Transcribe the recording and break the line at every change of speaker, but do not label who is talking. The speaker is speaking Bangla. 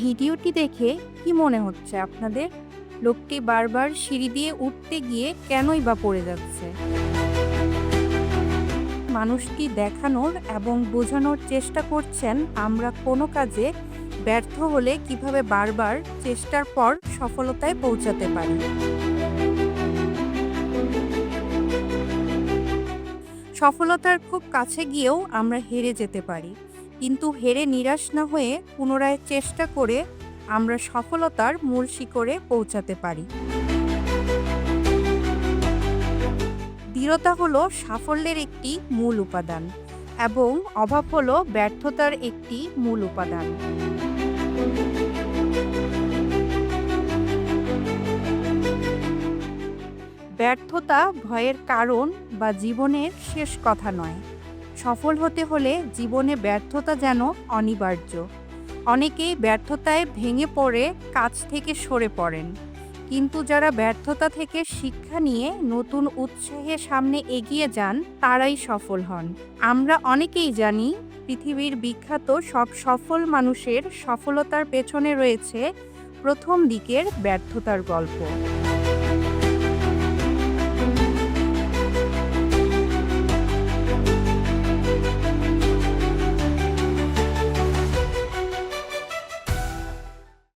ভিডিওটি দেখে কি মনে হচ্ছে আপনাদের? লোকটি বারবার সিঁড়ি দিয়ে উঠতে গিয়ে কেনই বা পড়ে যাচ্ছে? মানুষটি দেখানোর এবং বোঝানোর চেষ্টা করছেন, আমরা কোনো কাজে ব্যর্থ হলে কীভাবে বারবার চেষ্টার পর সফলতায় পৌঁছাতে পারি? সফলতার খুব কাছে গিয়েও আমরা হেরে যেতে পারি। কিন্তু হেরে নিরাশ না হয়ে পুনরায় চেষ্টা করে আমরা সফলতার মূল শিখরে পৌঁছাতে পারি। দৃঢ়তা হলো সাফল্যের একটি মূল উপাদান এবং অভাব হলো ব্যর্থতার একটি মূল উপাদান। ব্যর্থতা ভয়ের কারণ বা জীবনের শেষ কথা নয়। সফল হতে হলে জীবনে ব্যর্থতা যেন অনিবার্য। অনেকেই ব্যর্থতায় ভেঙে পড়ে, কাজ থেকে সরে পড়েন। কিন্তু যারা ব্যর্থতা থেকে শিক্ষা নিয়ে নতুন উৎসাহে সামনে এগিয়ে যান, তারাই সফল হন। আমরা অনেকেই জানি, পৃথিবীর বিখ্যাত সব সফল মানুষের সফলতার পেছনে রয়েছে প্রথম দিকের ব্যর্থতার গল্প।